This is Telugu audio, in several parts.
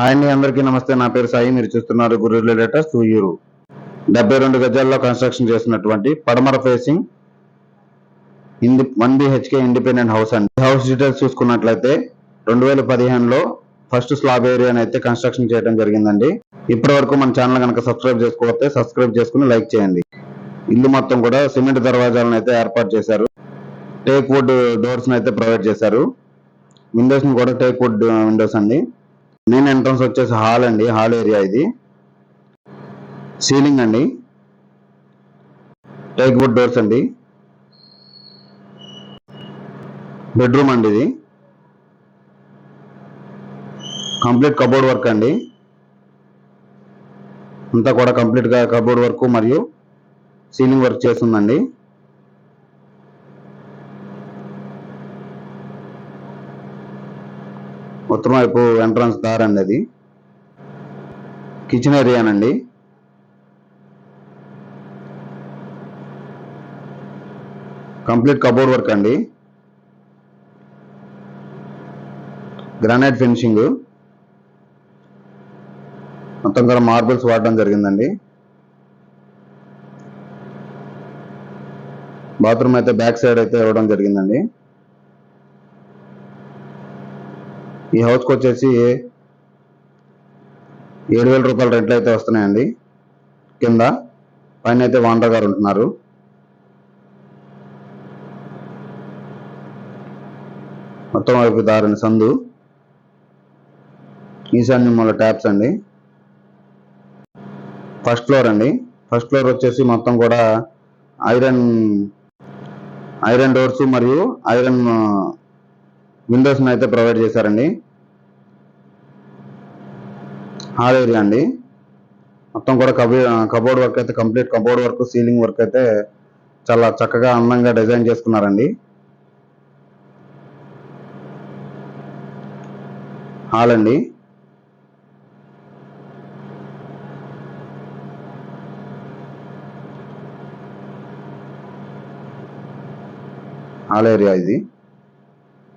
హాయ్ అండి అందరికీ నమస్తే. నా పేరు సాయి. మీరు చూస్తున్నారు గురు లేటెస్ట్ సూయూరు డెబ్బై రెండు గజాల్లో కన్స్ట్రక్షన్ చేసినటువంటి పడమర ఫేసింగ్ ఇండి వన్ బిహెచ్కే ఇండిపెండెంట్ హౌస్ అండి. హౌస్ డీటెయిల్స్ చూసుకున్నట్లయితే రెండు వేల పదిహేనులో ఫస్ట్ స్లాబ్ ఏరియాని అయితే కన్స్ట్రక్షన్ చేయడం జరిగిందండి. ఇప్పటి వరకు మన ఛానల్ కనుక సబ్స్క్రైబ్ చేసుకోకపోతే సబ్స్క్రైబ్ చేసుకుని లైక్ చేయండి. ఇల్లు మొత్తం కూడా సిమెంట్ దర్వాజాలను అయితే ఏర్పాటు చేశారు. టేక్ వుడ్ డోర్స్ అయితే ప్రొవైడ్ చేశారు. విండోస్ని కూడా టేక్ వుడ్ విండోస్ అండి. మెయిన్ ఎంట్రన్స్ వచ్చేసి హాల్ అండి హాల్ ఏరియా ఇది. సీలింగ్ అండి. టేక్ వుడ్ డోర్స్ అండి. బెడ్రూమ్ అండి ఇది. కంప్లీట్ కబోర్డ్ వర్క్ అండి. అంతా కూడా కంప్లీట్గా కబోర్డ్ వర్క్ మరియు సీలింగ్ వర్క్ చేస్తుందండి. ఉత్తరం వైపు ఎంట్రన్స్ దారి అండి అది. కిచెన్ ఏరియానండి కంప్లీట్ కబోర్డ్ వర్క్ అండి. గ్రానైట్ ఫినిషింగ్ మొత్తం కూడా మార్బుల్స్ వాడడం జరిగిందండి. బాత్రూమ్ అయితే బ్యాక్ సైడ్ అయితే ఇవ్వడం జరిగిందండి. ఈ హౌస్కి వచ్చేసి ఏడు వేల రూపాయల రెంట్లు అయితే వస్తున్నాయండి. కింద పైన అయితే వాండర్ గారు ఉంటున్నారు. మొత్తం వైపు దారిని సందు. ఈశాన్యం మూల ట్యాప్స్ అండి. ఫస్ట్ ఫ్లోర్ అండి. ఫస్ట్ ఫ్లోర్ వచ్చేసి మొత్తం కూడా ఐరన్ ఐరన్ డోర్స్ మరియు ఐరన్ విండోస్ అయితే ప్రొవైడ్ చేశారండి. హాల్ ఏరియా అండి. మొత్తం కూడా కబీ కబోర్డ్ వర్క్ అయితే complete cupboard work ceiling work అయితే చాలా చక్కగా అందంగా డిజైన్ చేసుకున్నారండి. హాల్ అండి. హాల్ ఏరియా ఇది.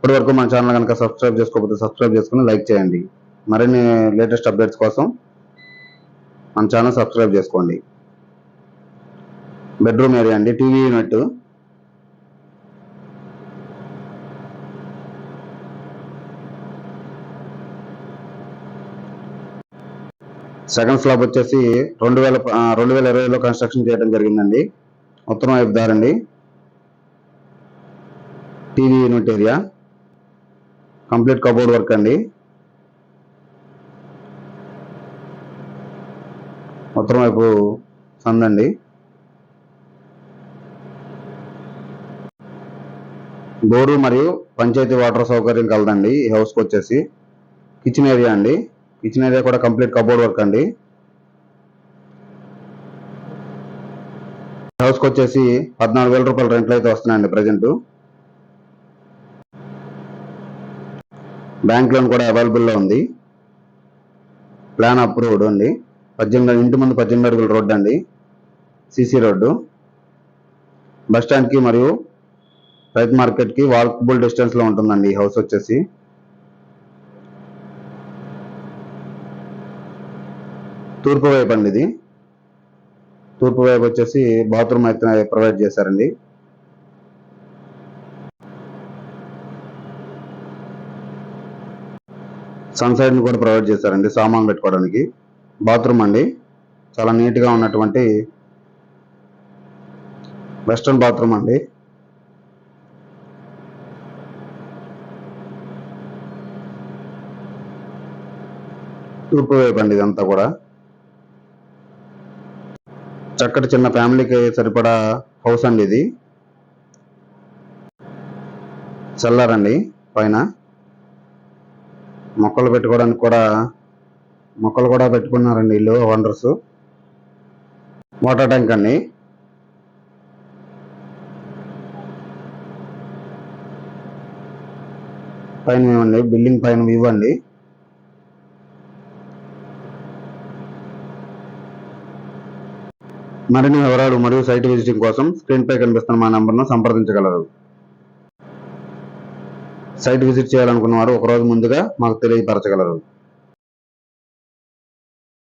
ఇప్పటి వరకు మన ఛానల్ కనుక సబ్స్క్రైబ్ చేసుకోకపోతే సబ్స్క్రైబ్ చేసుకుని లైక్ చేయండి. మరిన్ని లేటెస్ట్ అప్డేట్స్ కోసం మన ఛానల్ సబ్స్క్రైబ్ చేసుకోండి. బెడ్రూమ్ ఏరియా అండి టీవీ యూనిట్ సెకండ్ స్లాబ్ వచ్చేసి రెండు వేల రెండు వేల ఇరవైలో కన్స్ట్రక్షన్ చేయడం జరిగిందండి. ఉత్తరం వైపు దారండి. TV unit area complete cupboard work అండి. మొత్తం వైపు సందండి బోరు మరియు పంచాయతీ వాటర్ సౌకర్యం కలదండి. ఈ హౌస్కి వచ్చేసి కిచెన్ ఏరియా అండి. కిచెన్ ఏరియా కూడా కంప్లీట్ కబోర్డ్ వర్క్ అండి. హౌస్కి వచ్చేసి పద్నాలుగు వేల రూపాయల రెంట్లు అయితే వస్తున్నాయండి ప్రజెంట్. బ్యాంక్ లోన్ కూడా అవైలబుల్లో ఉంది. ప్లాన్ అప్రూవ్డ్ అండి పద్దెనిమిది ఇంటి ముందు పద్దెనిమిది అడుగుల రోడ్డు అండి. CC road. బస్ స్టాండ్కి మరియు రైతు మార్కెట్కి వాకబుల్ డిస్టెన్స్లో ఉంటుందండి ఈ హౌస్ వచ్చేసి. తూర్పు వైపు అండి ఇది. తూర్పు వైపు వచ్చేసి బాత్రూమ్ అయితే ప్రొవైడ్ చేశారండి. సన్సైడ్ని ని కూడా ప్రొవైడ్ చేశారండి సామాన్లు పెట్టుకోవడానికి. బాత్రూమ్ అండి. చాలా నీట్గా ఉన్నటువంటి వెస్ట్రన్ బాత్రూమ్ అండి. తూర్పు వైపు అండి ఇదంతా కూడా. చక్కటి చిన్న ఫ్యామిలీకి సరిపడా హౌస్ అండి ఇది. సెల్లారండి అండి పైన. మొక్కలు పెట్టుకోవడానికి కూడా మొక్కలు కూడా పెట్టుకున్నారండి వీళ్ళు వండర్స్. వాటర్ ట్యాంక్ అండి. పైన ఇవ్వండి బిల్డింగ్ పైన ఇవ్వండి. మరిన్ని వివరాలు మరియు సైట్ విజిటింగ్ కోసం స్క్రీన్పై కనిపిస్తున్న మా నంబర్ను సంప్రదించగలరు. సైట్ విజిట్ చేయాలనుకున్న వారు ఒక రోజు ముందుగా మాకు తెలియపరచగలరు.